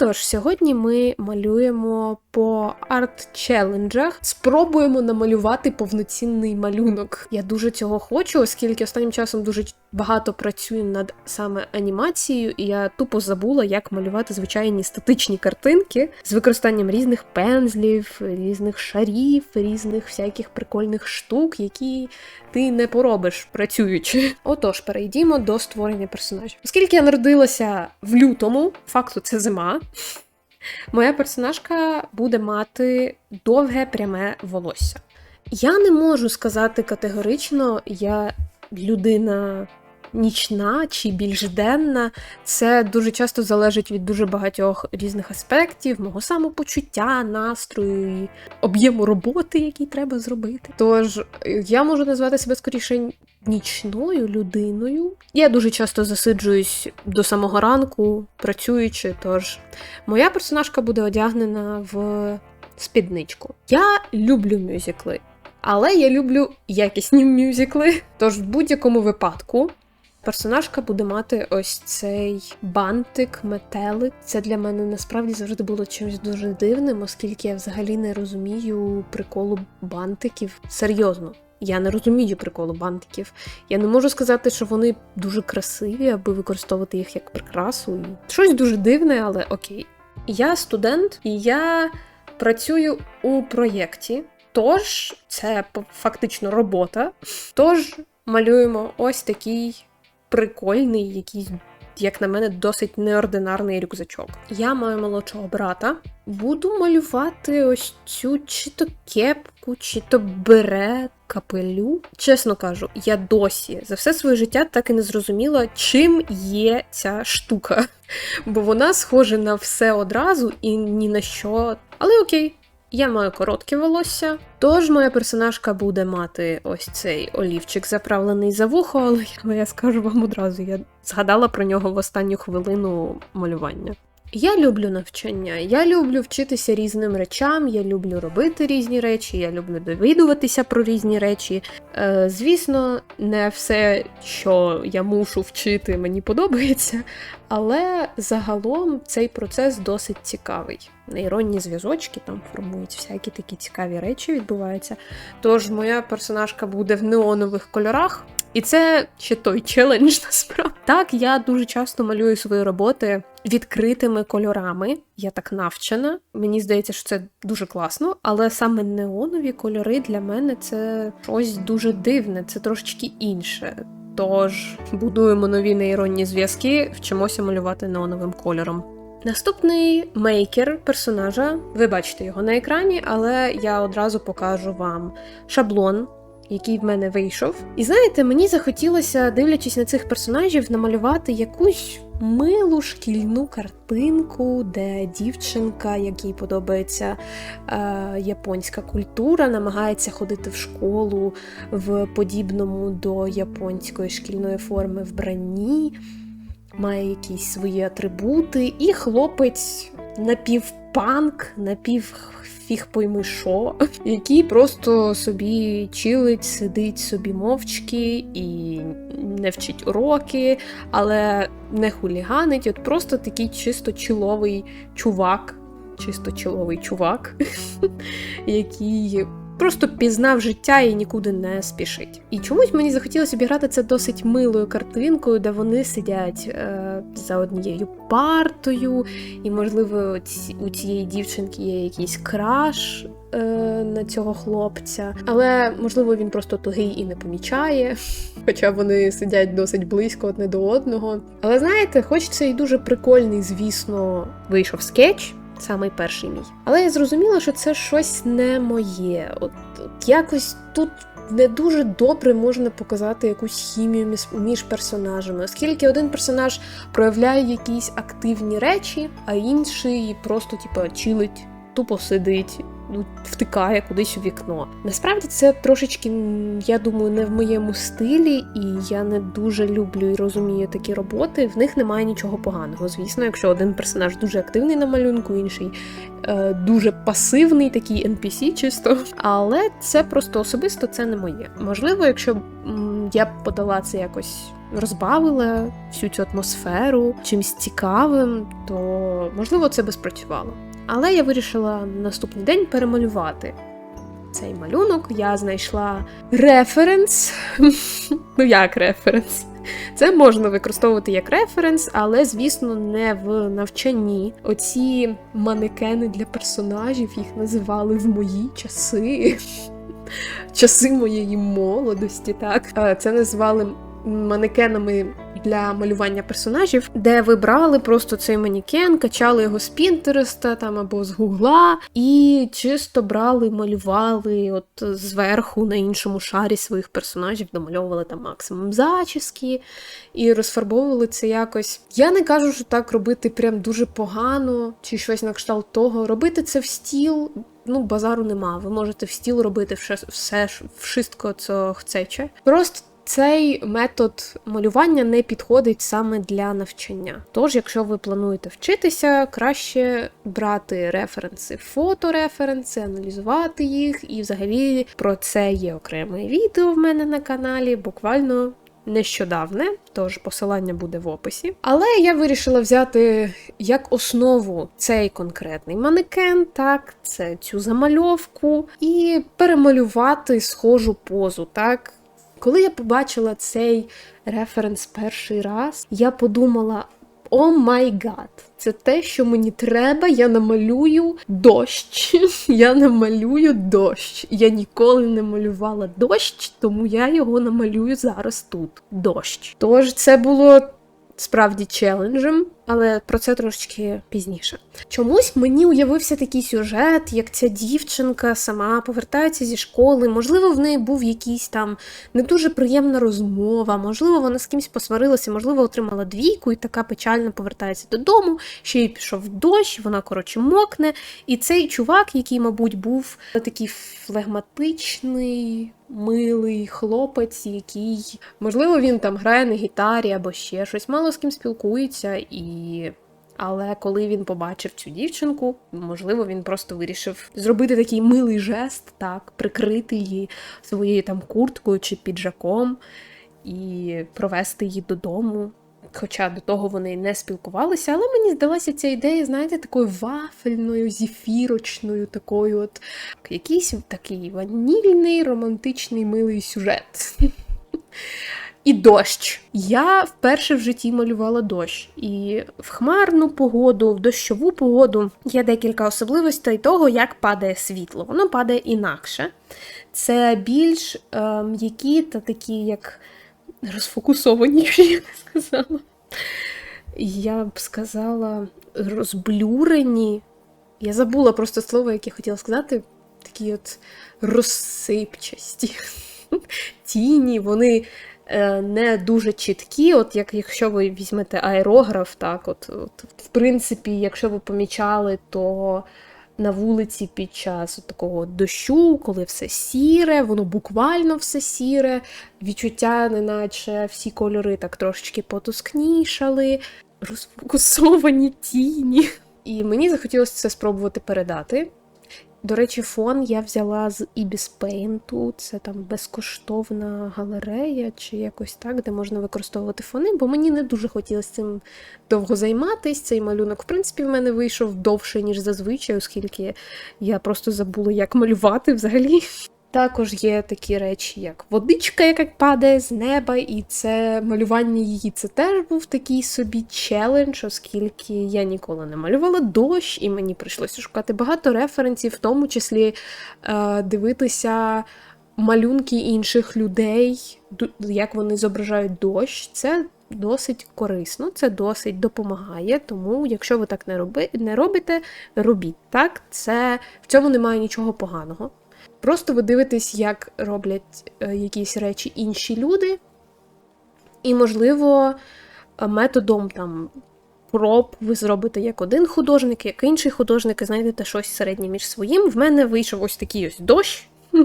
Отож, сьогодні ми малюємо по арт-челенджах, спробуємо намалювати повноцінний малюнок. Я дуже цього хочу, оскільки останнім часом дуже багато працюю над саме анімацією, і я тупо забула, як малювати звичайні статичні картинки з використанням різних пензлів, різних шарів, різних всяких прикольних штук, які ти не поробиш працюючи. Отож, перейдімо до створення персонажів. Оскільки я народилася в лютому, факту це зима. Моя персонажка буде мати довге пряме волосся. Я не можу сказати категорично, я людина нічна чи більш денна. Це дуже часто залежить від дуже багатьох різних аспектів, мого самопочуття, настрою, об'єму роботи, який треба зробити. Тож я можу назвати себе скоріше нічною людиною. Я дуже часто засиджуюсь до самого ранку, працюючи. Тож моя персонажка буде одягнена в спідничку. Я люблю мюзикли. Але я люблю якісні мюзикли. Тож в будь-якому випадку персонажка буде мати ось цей бантик, метелик. Це для мене насправді завжди було чимось дуже дивним, оскільки я взагалі не розумію приколу бантиків. Серйозно. Я не розумію приколу бантиків. Я не можу сказати, що вони дуже красиві, аби використовувати їх як прикрасу. Щось дуже дивне, але окей. Я студент, і я працюю у проєкті. Тож, це фактично робота. Тож малюємо ось такий прикольний, якийсь, як на мене, досить неординарний рюкзачок. Я маю молодшого брата. Буду малювати ось цю чи то кепку, чи то берет, капелю. Чесно кажу, я досі за все своє життя так і не зрозуміла, чим є ця штука. Бо вона схожа на все одразу і ні на що. Але окей. Я маю коротке волосся, тож моя персонажка буде мати ось цей олівчик заправлений за вухо, але я, скажу вам одразу, я згадала про нього в останню хвилину малювання. Я люблю навчання, я люблю вчитися різним речам, я люблю робити різні речі, я люблю довідуватися про різні речі. Е, Звісно, не все, що я мушу вчити, мені подобається, але загалом цей процес досить цікавий. Нейронні зв'язочки там формують всякі такі цікаві речі відбуваються. Тож моя персонажка буде в неонових кольорах. І це ще той челендж насправді. Так, я дуже часто малюю свої роботи відкритими кольорами. Я так навчена. Мені здається, що це дуже класно, але саме неонові кольори для мене це щось дуже дивне, це трошечки інше. Тож будуємо нові нейронні зв'язки, вчимося малювати неоновим кольором. Наступний мейкер персонажа, ви бачите його на екрані, але я одразу покажу вам шаблон який в мене вийшов. І знаєте, мені захотілося, дивлячись на цих персонажів, намалювати якусь милу шкільну картинку, де дівчинка, якій подобається е, японська культура, намагається ходити в школу в подібному до японської шкільної форми вбранні. Має якісь свої атрибути, і хлопець напівпанк, напів пойми що, який просто собі чилить, сидить собі мовчки і не вчить уроки, але не хуліганить. От просто такий чисто чиловий чувак, чисто чиловий чувак, який просто пізнав життя і нікуди не спішить. І чомусь мені захотілося обіграти це досить милою картинкою, де вони сидять е, за однією партою, і, можливо, у цієї дівчинки є якийсь краш. Е, на цього хлопця, але можливо він просто тугий і не помічає, хоча вони сидять досить близько одне до одного. Але знаєте, хоч це і дуже прикольний, звісно, вийшов скетч, самий перший мій. Але я зрозуміла, що це щось не моє. От, от якось тут. Не дуже добре можна показати якусь хімію між персонажами, оскільки один персонаж проявляє якісь активні речі, а інший просто типу, чилить, тупо сидить ну, втикає кудись у вікно. Насправді це трошечки, я думаю, не в моєму стилі, і я не дуже люблю і розумію такі роботи. В них немає нічого поганого. Звісно, якщо один персонаж дуже активний на малюнку, інший е, дуже пасивний, такий NPC чисто. Але це просто особисто це не моє. Можливо, якщо м, я б подала це якось розбавила всю цю атмосферу чимось цікавим, то можливо це би спрацювало. Але я вирішила на наступний день перемалювати цей малюнок. Я знайшла референс. ну як референс? Це можна використовувати як референс, але, звісно, не в навчанні. Оці манекени для персонажів їх називали в мої часи. Часи моєї молодості, так. Е, Це називали манекенами для малювання персонажів, де ви брали просто цей манікен, качали його з Пінтереста там або з Гугла, і чисто брали, малювали от зверху на іншому шарі своїх персонажів, домальовували там максимум зачіски і розфарбовували це якось. Я не кажу, що так робити прям дуже погано, чи щось на кшталт того. Робити це в стіл. Ну, базару нема. Ви можете в стіл робити все, все wszystko, co chcecie. Просто цей метод малювання не підходить саме для навчання. Тож, якщо ви плануєте вчитися, краще брати референси, фотореференси, аналізувати їх, і взагалі про це є окреме відео в мене на каналі, буквально. Нещодавне, тож посилання буде в описі. Але я вирішила взяти як основу цей конкретний манекен, так, це цю замальовку, і перемалювати схожу позу, так, коли я побачила цей референс перший раз, я подумала: о май гад, це те, що мені треба. Я намалюю дощ. Я намалюю дощ. Я ніколи не малювала дощ, тому я його намалюю зараз тут. Дощ. Тож це було справді челенджем, але про це трошечки пізніше. Чомусь мені уявився такий сюжет, як ця дівчинка сама повертається зі школи. Можливо, в неї був якийсь там не дуже приємна розмова, можливо, вона з кимось посварилася, можливо, отримала двійку і така печально повертається додому. Ще й пішов дощ, вона, коротше, мокне. І цей чувак, який, мабуть, був такий флегматичний. Милий хлопець, який, можливо, він там грає на гітарі або ще щось, мало з ким спілкується, і. Але коли він побачив цю дівчинку, можливо, він просто вирішив зробити такий милий жест, так, прикрити її своєю там курткою чи піджаком і провести її додому. Хоча до того вони не спілкувалися, але мені здалася ця ідея, знаєте, такою вафельною, зефірочною, такою от якийсь такий ванільний, романтичний милий сюжет. І дощ. Я вперше в житті малювала дощ. І в хмарну погоду, в дощову погоду є декілька особливостей того, як падає світло. Воно падає інакше. Це більш е, м'які та такі, як розфокусовані, я б сказала. Я б сказала, розблюрені. Я забула просто слово, яке хотіла сказати. Такі от розсипчасті. Тіні, вони е, не дуже чіткі. От як якщо ви візьмете аерограф, так, от, от, в принципі, якщо ви помічали, то на вулиці під час такого дощу, коли все сіре, воно буквально все сіре, відчуття, неначе всі кольори так трошечки потускнішали, розфокусовані тіні. І мені захотілося це спробувати передати. До речі, фон я взяла з Ibis Paint, Це там безкоштовна галерея чи якось так, де можна використовувати фони, бо мені не дуже хотілося цим довго займатися. Цей малюнок, в принципі, в мене вийшов довше, ніж зазвичай, оскільки я просто забула, як малювати взагалі. Також є такі речі, як водичка, яка падає з неба, і це малювання її це теж був такий собі челендж, оскільки я ніколи не малювала дощ, і мені прийшлося шукати багато референсів, в тому числі е, дивитися малюнки інших людей, як вони зображають дощ. Це досить корисно, це досить допомагає. Тому, якщо ви так не, роби, не робите, робіть так. Це в цьому немає нічого поганого. Просто ви дивитесь, як роблять е, якісь речі інші люди, і, можливо, е, методом там проб ви зробите як один художник, як інший художник, і знайдете щось середнє між своїм. В мене вийшов ось такий ось дощ.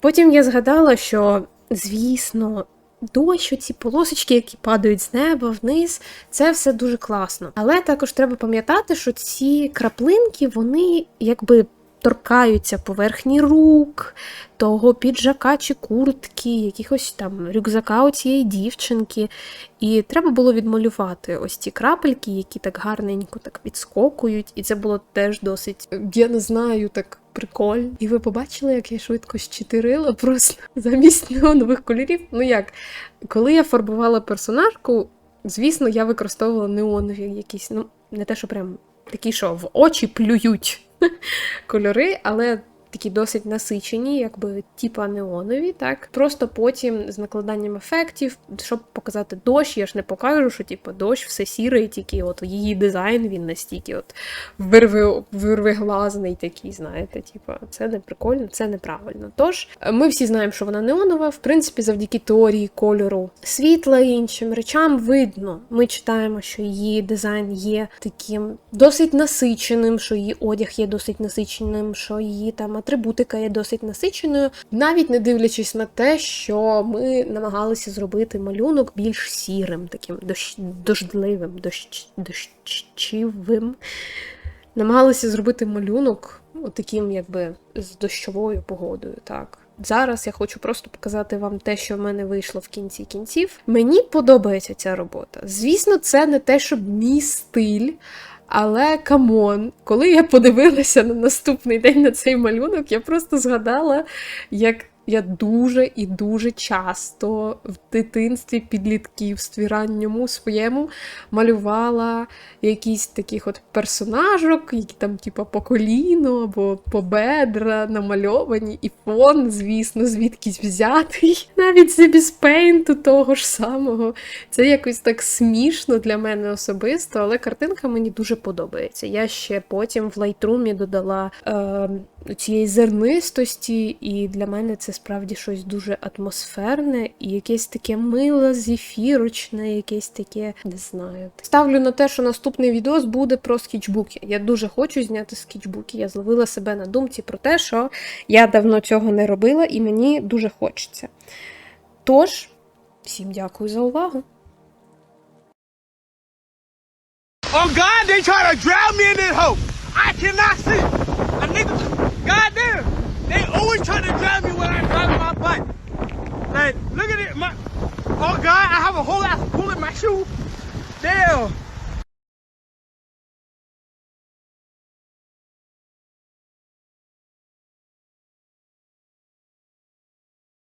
Потім я згадала, що, звісно, дощ, ці полосочки, які падають з неба вниз, це все дуже класно. Але також треба пам'ятати, що ці краплинки, вони якби торкаються поверхні рук, того піджака чи куртки, якихось там рюкзака у цієї дівчинки. І треба було відмалювати ось ці крапельки, які так гарненько так підскокують. І це було теж досить, я не знаю, так прикольно. І ви побачили, як я швидко щитирила просто замість неонових кольорів. Ну як, коли я фарбувала персонажку, звісно, я використовувала неонові якісь, ну, не те, що прям такі, що в очі плюють кольори, але такі досить насичені, якби типа неонові, так. Просто потім з накладанням ефектів, щоб показати дощ, я ж не покажу, що типу, дощ все сіре, тільки от її дизайн він настільки от вирви, вирвиглазний такий, знаєте, типу, це не прикольно, це неправильно. Тож ми всі знаємо, що вона неонова. В принципі, завдяки теорії кольору світла і іншим речам видно. Ми читаємо, що її дизайн є таким досить насиченим, що її одяг є досить насиченим, що її там атрибутика є досить насиченою, навіть не дивлячись на те, що ми намагалися зробити малюнок більш сірим, таким дощ, дождливим, дощ, дощовим. Намагалися зробити малюнок таким, якби з дощовою погодою. так. Зараз я хочу просто показати вам те, що в мене вийшло в кінці кінців. Мені подобається ця робота. Звісно, це не те, щоб мій стиль. Але камон, коли я подивилася на наступний день на цей малюнок, я просто згадала, як я дуже і дуже часто в дитинстві, підлітківстві ранньому своєму малювала якісь таких от персонажок, які там, типу, по коліну або по бедра намальовані, і фон, звісно, звідкись взятий. Навіть з бізпейнту того ж самого. Це якось так смішно для мене особисто, але картинка мені дуже подобається. Я ще потім в Lightroom додала е, цієї зернистості, і для мене це справді щось дуже атмосферне і якесь таке миле, зефірочне, якесь таке, не знаю. Ставлю на те, що наступний відос буде про скетчбуки. Я дуже хочу зняти скетчбуки. Я зловила себе на думці про те, що я давно цього не робила, і мені дуже хочеться. Тож, всім дякую за увагу. On God, they try to drown me in this hole. I cannot see. A nigga Goddamn! They always try to drive me when I'm driving my bike. Like, look at it. My, oh, God, I have a whole ass pool in my shoe. Damn.